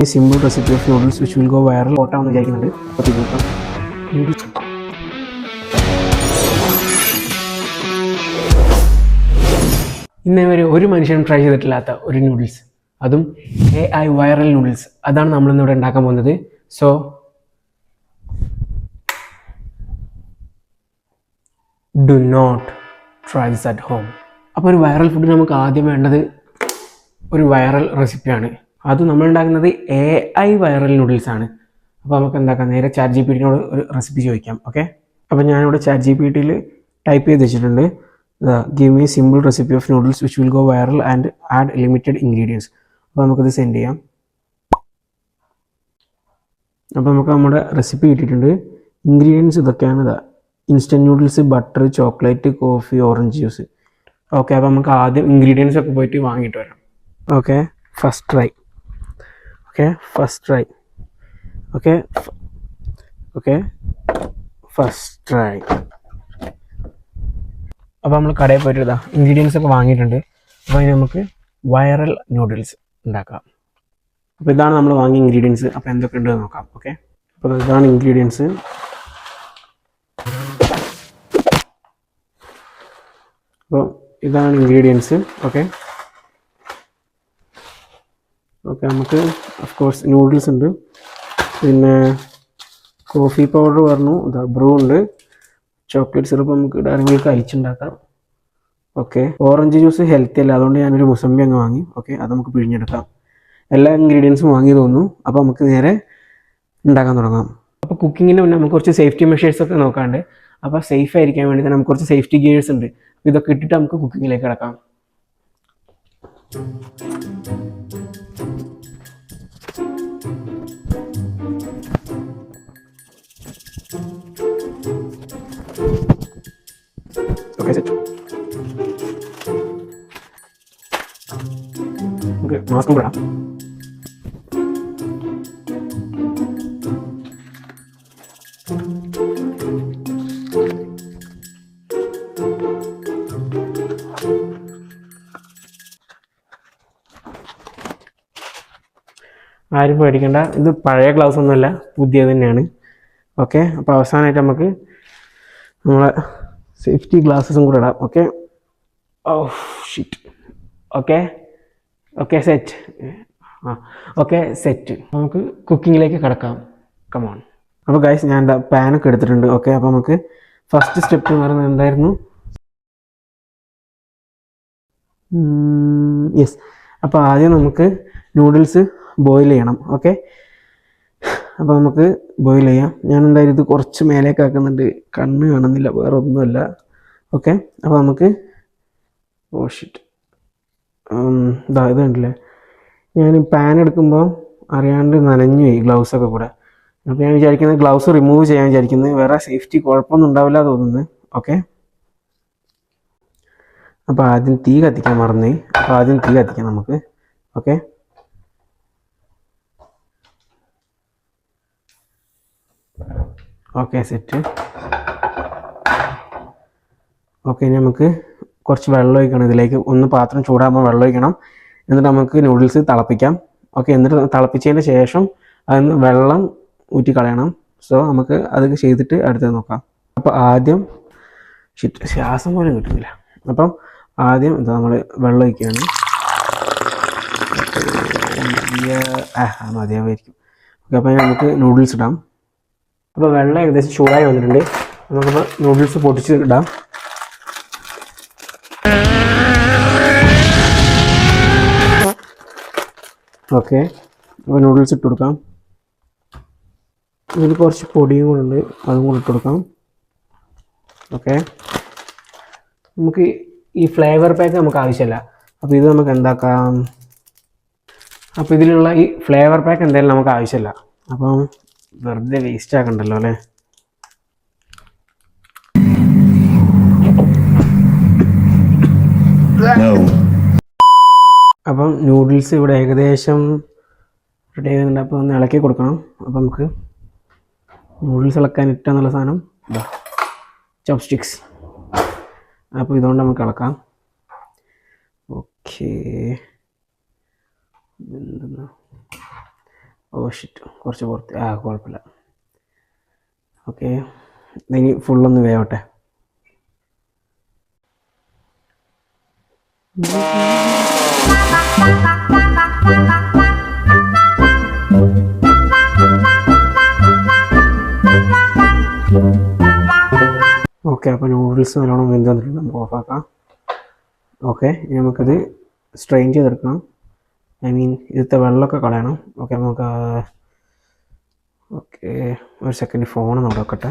ഈ simple recipe of noodles which will go viral ഓട്ടാമെന്ന് വിചാരിക്കുന്നുണ്ട് അപ്പോൾ ഇന്നേ വരെ ഒരു മനുഷ്യനും ട്രൈ ചെയ്തിട്ടില്ലാത്ത ഒരു നൂഡിൽസ് അതും എ ഐ വൈറൽ നൂഡിൽസ് അതാണ് നമ്മളിന്നിവിടെ ഉണ്ടാക്കാൻ പോകുന്നത്. So do not try this at home അപ്പോൾ ഒരു വൈറൽ ഫുഡ് നമുക്ക് ആദ്യം വേണ്ടത് ഒരു വൈറൽ റെസിപ്പിയാണ് അത് നമ്മൾ ഉണ്ടാക്കുന്നത് എ ഐ വൈറൽ നൂഡിൽസ് ആണ്. അപ്പോൾ നമുക്ക് എന്താക്കാം? നേരെ ചാറ്റ് ജി പി ടിനോട് ഒരു റെസിപ്പി ചോദിക്കാം ഓക്കെ അപ്പോൾ ഞാനിവിടെ ചാറ്റ് ജി പി ടിയിൽ ടൈപ്പ് ചെയ്ത് വെച്ചിട്ടുണ്ട്. Give me simple recipe of noodles which will go viral and add limited ingredients അപ്പോൾ നമുക്കത് സെൻഡ് ചെയ്യാം. അപ്പോൾ നമുക്ക് നമ്മുടെ റെസിപ്പി കിട്ടിയിട്ടുണ്ട്. ഇൻഗ്രീഡിയൻസ് ഇതൊക്കെയാണ് ഇതാ instant noodles butter chocolate coffee orange juice okay അപ്പോൾ നമുക്ക് ആദ്യം ഇൻഗ്രീഡിയൻസ് ഒക്കെ പോയിട്ട് വാങ്ങിയിട്ട് വരാം. Okay first try okay first try okay okay first try അപ്പോൾ നമ്മൾ കടയിൽ പോയിട്ട് ഇതാ ഇൻഗ്രീഡിയൻസ് ഒക്കെ വാങ്ങിയിട്ടുണ്ട്. അപ്പോൾ അതിന് നമുക്ക് വൈറൽ നൂഡിൽസ് ഉണ്ടാക്കാം. അപ്പോൾ ഇതാണ് നമ്മൾ വാങ്ങിയ ഇൻഗ്രീഡിയൻസ് അപ്പോൾ എന്തൊക്കെ ഉണ്ടെന്ന് നോക്കാം. ഓക്കെ അപ്പോൾ ഇതാണ് ഇൻഗ്രീഡിയൻസ് അപ്പോൾ ഇതാണ് ഇൻഗ്രീഡിയൻസ് ഓക്കെ ഓക്കെ നമുക്ക് ഓഫ് കോഴ്സ് നൂഡിൽസ് ഉണ്ട്. പിന്നെ കോഫി പൗഡർ പറഞ്ഞു ഇതാ ബ്രൂ ഉണ്ട്. ചോക്ലേറ്റ് സിറപ്പ് നമുക്ക് ഡയറി മിൽക്ക് അരിച്ചുണ്ടാക്കാം. ഓക്കെ ഓറഞ്ച് ജ്യൂസ് ഹെൽത്തി അല്ല അതുകൊണ്ട് ഞാനൊരു മുസമ്പി അങ്ങ് വാങ്ങി. ഓക്കെ അത് നമുക്ക് പിഴിഞ്ഞെടുക്കാം. എല്ലാ ഇൻഗ്രീഡിയൻസും വാങ്ങി തോന്നുന്നു. അപ്പോൾ നമുക്ക് നേരെ ഉണ്ടാക്കാൻ തുടങ്ങാം. അപ്പോൾ കുക്കിങ്ങിന് മുന്നേ നമുക്ക് കുറച്ച് സേഫ്റ്റി മെഷേഴ്സ് ഒക്കെ നോക്കാണ്ട് അപ്പോൾ സേഫ് ആയിരിക്കാൻ വേണ്ടി തന്നെ നമുക്ക് കുറച്ച് സേഫ്റ്റി ഗിയേഴ്സ് ഉണ്ട്. ഇതൊക്കെ ഇട്ടിട്ട് നമുക്ക് കുക്കിങ്ങിലേക്ക് കിടക്കാം. മാസ്കും കൂടാം. ആരും പേടിക്കണ്ട. ഇത് പഴയ ഗ്ലൗസ് ഒന്നുമല്ല പുതിയത് തന്നെയാണ്. ഓക്കെ അപ്പോൾ അവസാനമായിട്ട് നമുക്ക് നമ്മളെ സേഫ്റ്റി ഗ്ലാസ്സസും കൂടെ ഇടാം. Okay? Oh shit okay? Okay set ആ ഓക്കെ സെറ്റ് നമുക്ക് കുക്കിങ്ങിലേക്ക് കിടക്കാം. കമോൺ അപ്പോൾ ഗൈസ് ഞാൻ എന്താ പാനൊക്കെ എടുത്തിട്ടുണ്ട്. ഓക്കെ അപ്പോൾ നമുക്ക് ഫസ്റ്റ് സ്റ്റെപ്പ് എന്ന് പറയുന്നത് എന്തായിരുന്നു? യെസ് അപ്പോൾ ആദ്യം നമുക്ക് നൂഡിൽസ് ബോയിൽ ചെയ്യണം. ഓക്കെ അപ്പോൾ നമുക്ക് ബോയിൽ ചെയ്യാം. ഞാൻ എന്തായാലും ഇത് കുറച്ച് മേലേക്ക് ആക്കുന്നുണ്ട്. കണ്ണ് കാണുന്നില്ല വേറെ ഒന്നുമല്ല ഓക്കെ അപ്പോൾ നമുക്ക് ഓഷിറ്റ് ഷിറ്റ് ഇതാ ഇത് കണ്ടില്ലേ ഞാൻ പാൻ എടുക്കുമ്പോൾ അറിയാണ്ട് നനഞ്ഞു ഗ്ലൗസ് ഒക്കെ കൂടെ. അപ്പോൾ ഞാൻ വിചാരിക്കുന്നത് ഗ്ലൗസ് റിമൂവ് ചെയ്യാൻ വിചാരിക്കുന്നത് വേറെ സേഫ്റ്റി കുഴപ്പമൊന്നും ഉണ്ടാവില്ല തോന്നുന്നു. ഓക്കെ അപ്പോൾ ആദ്യം തീ കത്തിക്കാൻ മറന്നു. അപ്പോൾ ആദ്യം തീ കത്തിക്കാം നമുക്ക്. ഓക്കെ ഓക്കെ സെറ്റ് ഓക്കെ നമുക്ക് കുറച്ച് വെള്ളം ഒഴിക്കണം. ഇതിലേക്ക് ഒന്ന് പാത്രം ചൂടാകുമ്പോൾ വെള്ളം ഒഴിക്കണം. എന്നിട്ട് നമുക്ക് നൂഡിൽസ് തിളപ്പിക്കാം. ഓക്കെ എന്നിട്ട് തിളപ്പിച്ചതിന് ശേഷം അതിന് വെള്ളം ഊറ്റി കളയണം സോ നമുക്ക് അത് ചെയ്തിട്ട് അടുത്തത് നോക്കാം. അപ്പോൾ ആദ്യം ശ്വാസം പോലും കിട്ടുന്നില്ല. അപ്പം ആദ്യം എന്താ നമ്മൾ വെള്ളം ഒഴിക്കുകയാണ്. മതിയാവായിരിക്കും ഓക്കെ അപ്പോൾ നമുക്ക് നൂഡിൽസ് ഇടാം. അപ്പോൾ വെള്ളം ഏകദേശം ചൂടായി വന്നിട്ടുണ്ട്. നമുക്കിപ്പോൾ നൂഡിൽസ് പൊട്ടിച്ച് ഇടാം ഓക്കെ. അപ്പോൾ നൂഡിൽസ് ഇട്ട് കൊടുക്കാം. ഇതിൽ കുറച്ച് പൊടിയും കൂടെ ഉണ്ട്. അതും കൂടെ ഇട്ട് കൊടുക്കാം. ഓക്കെ. നമുക്ക് ഈ ഫ്ലേവർ പാക്ക് നമുക്ക് ആവശ്യമില്ല. അപ്പോൾ ഇത് നമുക്ക് എന്താക്കാം? അപ്പോൾ ഇതിലുള്ള ഈ ഫ്ലേവർ പാക്ക് എന്തായാലും നമുക്ക് ആവശ്യമില്ല. അപ്പം വെറുതെ വേസ്റ്റ് ആക്കണ്ടല്ലോ അല്ലേ? അപ്പം നൂഡിൽസ് ഇവിടെ ഏകദേശം റെഡി ആകുന്നുണ്ട് അപ്പോൾ ഒന്ന് ഇളക്കി കൊടുക്കണം. അപ്പോൾ നമുക്ക് നൂഡിൽസ് ഇളക്കാൻ ഏറ്റവും നല്ല സാധനം ഇതാ ചോപ്പ് സ്റ്റിക്സ് അപ്പോൾ ഇതുകൊണ്ട് നമുക്ക് ഇളക്കാം. ഓക്കേ ഓ ഷിറ്റ് കുറച്ച് പുറത്ത്. ആ കുഴപ്പമില്ല. ഓക്കെ ഇനി ഫുള്ളൊന്ന് വേവട്ടെ. ഓക്കെ അപ്പോൾ നൂഡിൽസ് നല്ലോണം വെന്ത് വന്നിട്ടുണ്ട് നമുക്ക് ഓഫാക്കാം. ഓക്കെ ഇനി നമുക്കത് സ്ട്രെയിൻ ചെയ്തെടുക്കണം. ഐ മീൻ ഇതിലത്തെ വെള്ളമൊക്കെ കളയണം. ഓക്കെ നമുക്ക് ഓക്കെ ഒരു സെക്കൻഡ് ഫോൺ നോക്കട്ടെ.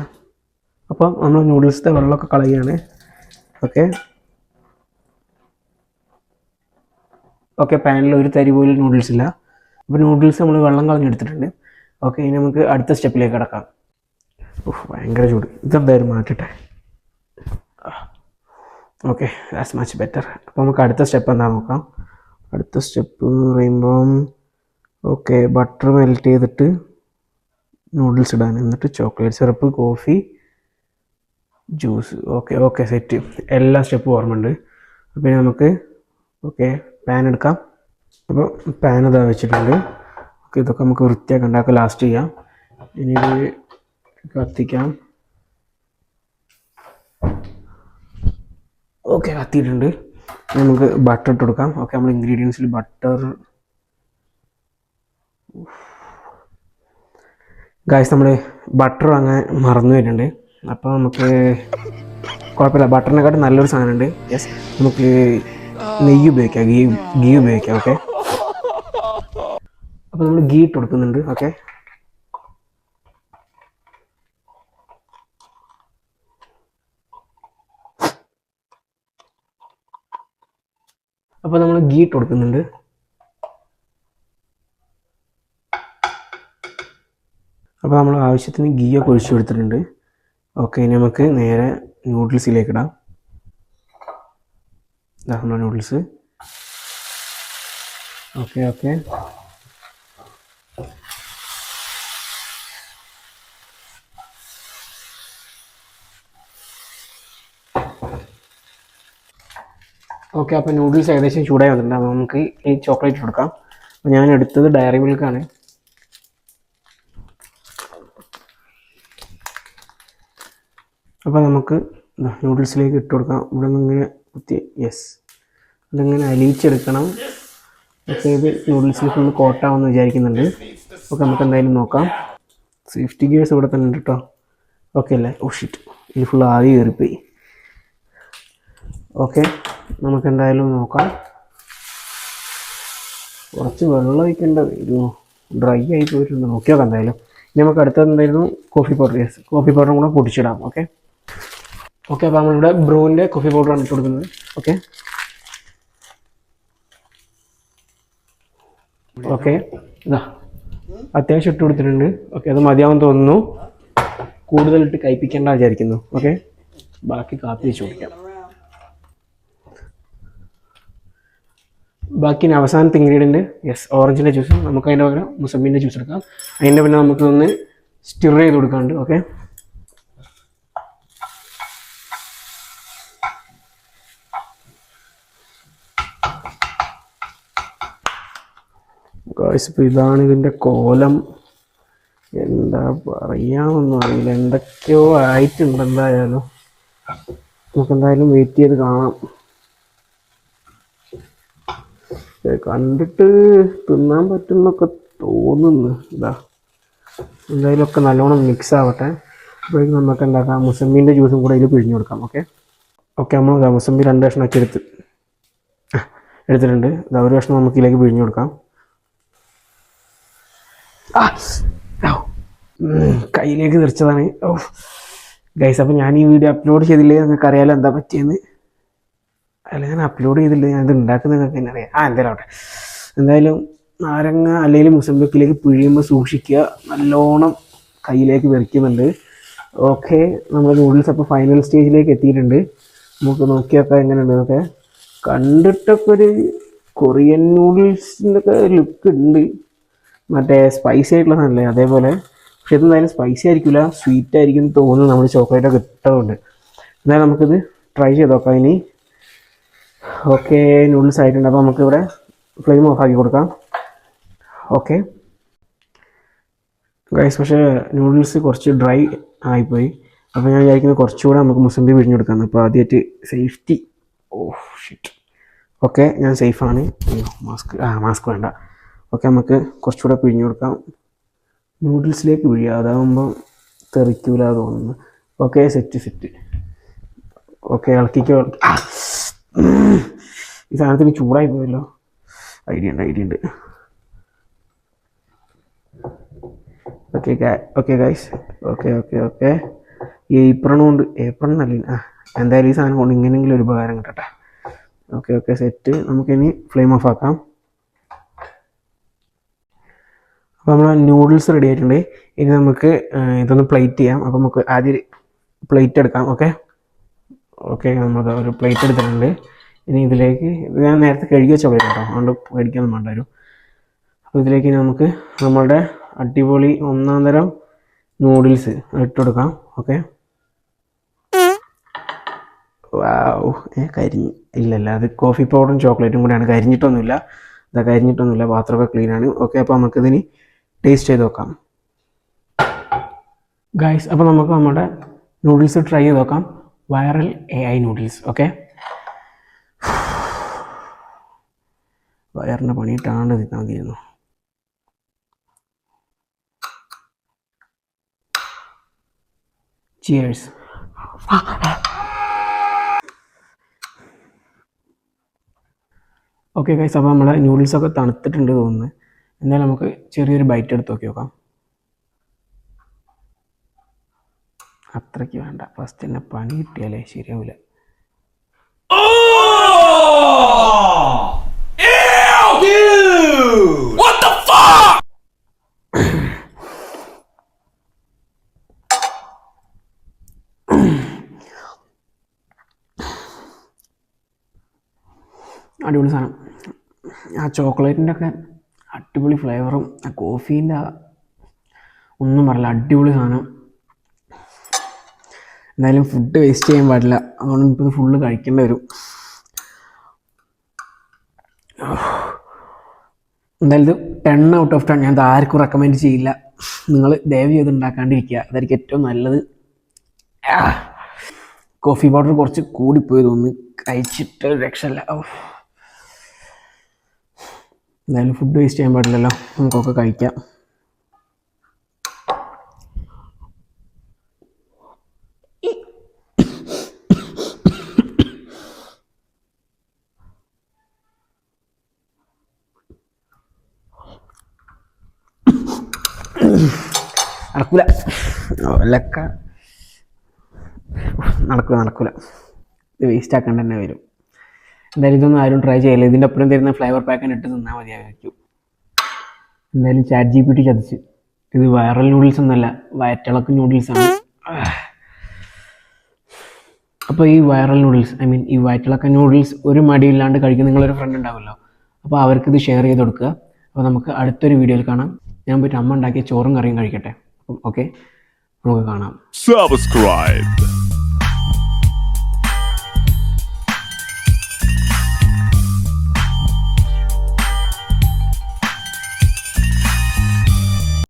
അപ്പം നമ്മൾ നൂഡിൽസിന്റെ വെള്ളമൊക്കെ കളയുകയാണ്. ഓക്കെ ഓക്കെ പാനിൽ ഒരു തരി പോലും നൂഡിൽസ് ഇല്ല. അപ്പോൾ നൂഡിൽസ് നമ്മൾ വെള്ളം കളഞ്ഞെടുത്തിട്ടുണ്ട്. ഓക്കെ ഇനി നമുക്ക് അടുത്ത സ്റ്റെപ്പിലേക്ക് കിടക്കാം. ഉഫ്, ഭയങ്കര ചൂട്. ഇതെന്തായാലും മാറ്റട്ടെ. ഓക്കെ ദാറ്റ്സ് മച്ച് ബെറ്റർ അപ്പോൾ നമുക്ക് അടുത്ത സ്റ്റെപ്പ് എന്താ നോക്കാം. അടുത്ത സ്റ്റെപ്പ് എന്ന് പറയുമ്പം ഓക്കെ ബട്ടർ മെൽറ്റ് ചെയ്തിട്ട് നൂഡിൽസ് ഇടാൻ. എന്നിട്ട് chocolate syrup coffee juice okay okay set എല്ലാ സ്റ്റെപ്പും ഓർമ്മയുണ്ട്. പിന്നെ നമുക്ക് ഓക്കെ പാൻ എടുക്കാം. അപ്പോൾ പാൻ ഇതാ വെച്ചിട്ടുണ്ട്. ഓക്കെ ഇതൊക്കെ നമുക്ക് വൃത്തിയാക്കി ഉണ്ടാക്കുക ലാസ്റ്റ് ചെയ്യാം. ഇനി കത്തിക്കാം. ഓക്കെ കത്തിയിട്ടുണ്ട്. നമുക്ക് ബട്ടർ ഇട്ട് കൊടുക്കാം. ഓക്കെ നമ്മൾ ഇൻഗ്രീഡിയൻസിൽ ബട്ടർ ഗായ്സ് നമ്മൾ ബട്ടർ വാങ്ങാൻ മറന്നു വരുന്നുണ്ട് അപ്പോൾ നമുക്ക് കുഴപ്പമില്ല. ബട്ടറിനെക്കാട്ടും നല്ലൊരു സാധനമുണ്ട്. യെസ് നമുക്ക് നെയ്യ് ഉപയോഗിക്കാം ഗീ ഗീ ഉപയോഗിക്കാം ഓക്കെ അപ്പോൾ നമ്മൾ ഗീ ഇട്ട് കൊടുക്കുന്നുണ്ട് ഓക്കെ അപ്പോൾ നമ്മൾ ഗീ ഇട്ട് കൊടുക്കുന്നുണ്ട്. അപ്പോൾ നമ്മൾ ആവശ്യത്തിന് ഗീ ഒക്കെ ഒഴിച്ചു കൊടുത്തിട്ടുണ്ട്. ഓക്കെ ഇനി നമുക്ക് നേരെ നൂഡിൽസിലേക്ക് ഇടാം. ഇതാ നൂഡിൽസ് ഓക്കെ ഓക്കെ ഓക്കെ അപ്പോൾ നൂഡിൽസ് ഏകദേശം ചൂടായി വന്നിട്ടുണ്ട്. അപ്പോൾ നമുക്ക് ഈ ചോക്ലേറ്റ് കൊടുക്കാം അപ്പോൾ ഞാൻ എടുത്തത് ഡയറി മിൽക്കാണ് അപ്പോൾ നമുക്ക് നൂഡിൽസിലേക്ക് ഇട്ട് കൊടുക്കാം. ഇവിടെ നിന്ന് ഇങ്ങനെ കുത്തി. യെസ് അതിങ്ങനെ അലിയിച്ചെടുക്കണം. ഓക്കെ ഇത് നൂഡിൽസിൽ ഫുൾ കോട്ടാവെന്ന് വിചാരിക്കുന്നുണ്ട്. ഓക്കെ നമുക്ക് എന്തായാലും നോക്കാം. സേഫ്റ്റി ഗിയേഴ്സ് ഇവിടെ തന്നെ ഉണ്ട് കേട്ടോ ഓക്കെ അല്ലേ? ഓ ഷിറ്റ് ഇത് ഫുൾ ആവി കയറിപ്പോയി. ഓക്കെ നമുക്ക് എന്തായാലും നോക്കാം. കുറച്ച് വെള്ളം ഒഴിക്കേണ്ട ഒരു ഡ്രൈ ആയി പോയിട്ടുണ്ട്. നോക്കി നോക്കാം എന്തായാലും. ഇനി നമുക്ക് അടുത്തത് എന്തായിരുന്നു? കോഫി പൗഡർ യെസ് കോഫി പൗഡറും കൂടെ പൊടിച്ചിടാം. ഓക്കെ ഓക്കെ അപ്പോൾ നമ്മളിവിടെ ബ്രൂവിന്റെ കോഫി പൗഡറാണ് ഇട്ട് കൊടുക്കുന്നത്. Okay okay. ഇതാ അത്യാവശ്യം ഇട്ട് കൊടുത്തിട്ടുണ്ട്. ഓക്കെ അത് മതിയാവും തോന്നുന്നു. കൂടുതലിട്ട് കഴിപ്പിക്കേണ്ട വിചാരിക്കുന്നു. ഓക്കെ. ബാക്കി കാപ്പി വെച്ച് കുടിക്കാം. ബാക്കി അവസാനത്തെ ഇൻഗ്രീഡിയന്റ് യെസ് ഓറഞ്ചിന്റെ ജ്യൂസ് നമുക്ക് അതിന്റെ പകരം മുസമ്മിന്റെ ജ്യൂസ് എടുക്കാം. അതിന്റെ പിന്നെ നമുക്ക് ഒന്ന് സ്റ്റിർ ചെയ്ത് കൊടുക്കാണ്ട് ഓക്കെ. ഇപ്പോൾ ഇതാണ് ഇതിന്റെ കോലം. എന്താ പറയാമെന്നൊന്നും അറിയില്ല. എന്തൊക്കെയോ ആയിട്ടുണ്ട് എന്തായാലും. നമുക്ക് എന്തായാലും വെയിറ്റ് ചെയ്ത് കാണാം. കണ്ടിട്ട് തിന്നാൻ പറ്റുന്നൊക്കെ തോന്നുന്നു. ഇതാ. എന്തായാലും ഒക്കെ നല്ലോണം മിക്സ് ആവട്ടെ. അപ്പോഴേക്കും നമുക്ക് എന്താക്കാം മുസമ്മിന്റെ ജ്യൂസും കൂടെ ഇതിൽ പിഴിഞ്ഞു കൊടുക്കാം ഓക്കെ ഓക്കെ നമ്മൾ മുസമ്പി രണ്ട് കഷ്ണമാക്കി എടുത്ത് എടുത്തിട്ടുണ്ട്. ഒരു കഷ്ണം നമുക്ക് ഇതിലേക്ക് പിഴിഞ്ഞു കൊടുക്കാം. ആ, കയ്യിലേക്ക് തെറിച്ചതാണ് ഓ ഗൈസ് അപ്പം ഞാൻ ഈ വീഡിയോ അപ്ലോഡ് ചെയ്തില്ലേ? നിങ്ങൾക്ക് അറിയാലോ എന്താ പറ്റിയെന്ന്? അല്ല ഞാൻ അപ്ലോഡ് ചെയ്തില്ല? ഞാൻ ഇത് ഉണ്ടാക്കുന്നത് നിങ്ങൾക്ക് തന്നെ അറിയാം. ആ എന്തായാലും ആവട്ടെ. എന്തായാലും നാരങ്ങ അല്ലെങ്കിൽ മുസംബിക്കിലേക്ക് പിഴിയുമ്പോൾ സൂക്ഷിക്കുക. നല്ലോണം കയ്യിലേക്ക് വെറിക്കുന്നുണ്ട് ഓക്കെ നമ്മൾ നൂഡിൽസ് അപ്പോൾ ഫൈനൽ സ്റ്റേജിലേക്ക് എത്തിയിട്ടുണ്ട്. നമുക്ക് നോക്കിയൊക്കെ എങ്ങനെയുണ്ട് എന്നൊക്കെ കണ്ടിട്ടൊക്കെ ഒരു കൊറിയൻ നൂഡിൽസിന്റെ ഒക്കെ ലുക്ക് ഉണ്ട്. മറ്റേ സ്പൈസി ആയിട്ടുള്ള സാധനമല്ലേ? അതേപോലെ. പക്ഷെ ഇതെന്തായാലും സ്പൈസി ആയിരിക്കില്ല സ്വീറ്റ് ആയിരിക്കും തോന്നുന്നു. നമ്മൾ ചോക്ലേറ്റ് ഒക്കെ ഇട്ടതുകൊണ്ട്. എന്നാലും നമുക്കിത് ട്രൈ ചെയ്ത് നോക്കാം ഇനി. ഓക്കെ നൂഡിൽസ് ആയിട്ടുണ്ട്. അപ്പോൾ നമുക്കിവിടെ ഫ്ലെയിം ഓഫ് ആക്കി കൊടുക്കാം. ഓക്കെ ഗൈസ് പക്ഷേ നൂഡിൽസ് കുറച്ച് ഡ്രൈ ആയിപ്പോയി. അപ്പോൾ ഞാൻ വിചാരിക്കുന്നത് കുറച്ചുകൂടെ നമുക്ക് മുസംബി മുസമ്പി പിഴിഞ്ഞെടുക്കാം അപ്പോൾ ആദ്യമായിട്ട് സേഫ്റ്റി ഓ ഷിറ്റ് ഓക്കെ ഞാൻ സേഫാണ് മാസ്ക് ആ മാസ്ക് വേണ്ട. ഓക്കെ നമുക്ക് കുറച്ചുകൂടെ പിഴിഞ്ഞു കൊടുക്കാം. നൂഡിൽസിലേക്ക് പിഴിയുക. അതാകുമ്പോൾ തെറിക്കൂല തോന്നുന്നു. ഓക്കെ സെറ്റ് സെറ്റ് ഓക്കെ ഇളക്കിക്കോ. ഈ സാധനത്തിന് ചൂടായി പോയല്ലോ. ഐഡിയ ഉണ്ട് ഐഡിയ ഉണ്ട്. Okay okay guys okay okay okay ഏപ്രണം കൊണ്ട് ഏപ്രൺ നല്ല ആ എന്തായാലും ഈ സാധനം കൊണ്ട് ഇങ്ങനെയെങ്കിലും ഒരു ഉപകാരം കിട്ടട്ടെ. ഓക്കെ ഓക്കെ സെറ്റ് നമുക്കിനി ഫ്ലെയിം ഓഫ് ആക്കാം. അപ്പോൾ നമ്മൾ നൂഡിൽസ് റെഡി ആയിട്ടുണ്ട്. ഇനി നമുക്ക് ഇതൊന്ന് പ്ലേറ്റ് ചെയ്യാം. അപ്പോൾ നമുക്ക് ആദ്യം പ്ലേറ്റ് എടുക്കാം ഓക്കെ ഓക്കെ നമ്മൾ ഒരു പ്ലേറ്റ് എടുത്തിട്ടുണ്ട്. ഇനി ഇതിലേക്ക് ഇത് ഞാൻ നേരത്തെ കഴുകി വെച്ച പ്ലേറ്റ് കേട്ടോ അതുകൊണ്ട് മേടിക്കാനൊന്നും വേണ്ട വരും. അപ്പോൾ ഇതിലേക്ക് നമുക്ക് നമ്മളുടെ അടിപൊളി ഒന്നാം തരം നൂഡിൽസ് ഇട്ട് കൊടുക്കാം ഓക്കെ വാവ് ഏ കരിഞ്ഞ് ഇല്ലല്ല അത് കോഫി പൗഡറും ചോക്ലേറ്റും കൂടെയാണ് കരിഞ്ഞിട്ടൊന്നുമില്ല. ഇതാ കരിഞ്ഞിട്ടൊന്നുമില്ല. പാത്രമൊക്കെ ക്ലീനാണ് ഓക്കെ അപ്പോൾ നമുക്കിതിന് ടേസ്റ്റ് ചെയ്ത് നോക്കാം. ഗായ്സ് അപ്പോൾ നമുക്ക് നമ്മുടെ നൂഡിൽസ് ട്രൈ ചെയ്ത് നോക്കാം. Viral A I noodles okay വയറിന്റെ പണിയിട്ടാണ്ട് നിൽക്കാൻ തീരുന്നു ചിയേഴ്സ് ഓക്കെ ഗൈസ് അപ്പോൾ നമ്മുടെ നൂഡിൽസൊക്കെ തണുത്തിട്ടുണ്ട് തോന്നുന്നു. എന്തായാലും നമുക്ക് ചെറിയൊരു ബൈറ്റ് എടുത്ത് നോക്കി നോക്കാം. അത്രയ്ക്ക് വേണ്ട. ഫസ്റ്റ് തന്നെ പണി കിട്ടിയാലേ ശരിയാവില്ല അടിപൊളി സാധനം. ആ ചോക്ലേറ്റിന്റെ ഒക്കെ അടിപൊളി ഫ്ലേവറും ആ കോഫീന്റെ ഒന്നും പറയില്ല അടിപൊളി സാധനം. എന്തായാലും ഫുഡ് വേസ്റ്റ് ചെയ്യാൻ പാടില്ല. അതുകൊണ്ട് ഇപ്പോൾ ഇത് ഫുള്ള് കഴിക്കേണ്ടി വരും. എന്തായാലും ഇത് ടെൻ ഔട്ട് ഓഫ് ടെൻ ഞാൻ ഇത് ആർക്കും റെക്കമെൻഡ് ചെയ്യില്ല. നിങ്ങൾ ദയവ് ചെയ്ത് ഉണ്ടാക്കാണ്ടിരിക്കുക അതായിരിക്കും ഏറ്റവും നല്ലത്. കോഫി പൗഡർ കുറച്ച് കൂടിപ്പോയി തോന്നുന്നു. കഴിച്ചിട്ട് രക്ഷയില്ല. എന്തായാലും ഫുഡ് വേസ്റ്റ് ചെയ്യാൻ പാടില്ലല്ലോ. നമുക്കൊക്കെ കഴിക്കാം. നടക്കൂല. നടക്കൂല നടക്കൂല. ഇത് വേസ്റ്റ് ആക്കേണ്ട തന്നെ വരും. എന്തായാലും ഇതൊന്നും ആരും ട്രൈ ചെയ്യില്ല. ഇതിന്റെ അപ്പുറം തരുന്ന ഫ്ലേവർ പാക്കിന് ഇട്ട് തിന്നാൽ മതിയായിരിക്കും എന്തായാലും ചാറ്റ് ജി പി ടി ചതിച്ച്. ഇത് വൈറൽ നൂഡിൽസ് ഒന്നല്ല വയറ്റിളക്ക് നൂഡിൽസ് ആണ്. അപ്പോൾ ഈ വൈറൽ നൂഡിൽസ് ഐ മീൻ ഈ വയറ്റിളക്ക നൂഡിൽസ് ഒരു മടിയില്ലാണ്ട് കഴിക്കുന്ന നിങ്ങളൊരു ഫ്രണ്ട് ഉണ്ടാവുമല്ലോ. അപ്പോൾ അവർക്കിത് ഷെയർ ചെയ്ത് കൊടുക്കുക. അപ്പോൾ നമുക്ക് അടുത്തൊരു വീഡിയോയിൽ കാണാം. ഞാൻ പോയിട്ട് അമ്മ ഉണ്ടാക്കിയ ചോറും കറിയും കഴിക്കട്ടെ. ഓക്കെ നമുക്ക് കാണാം. Subscribe.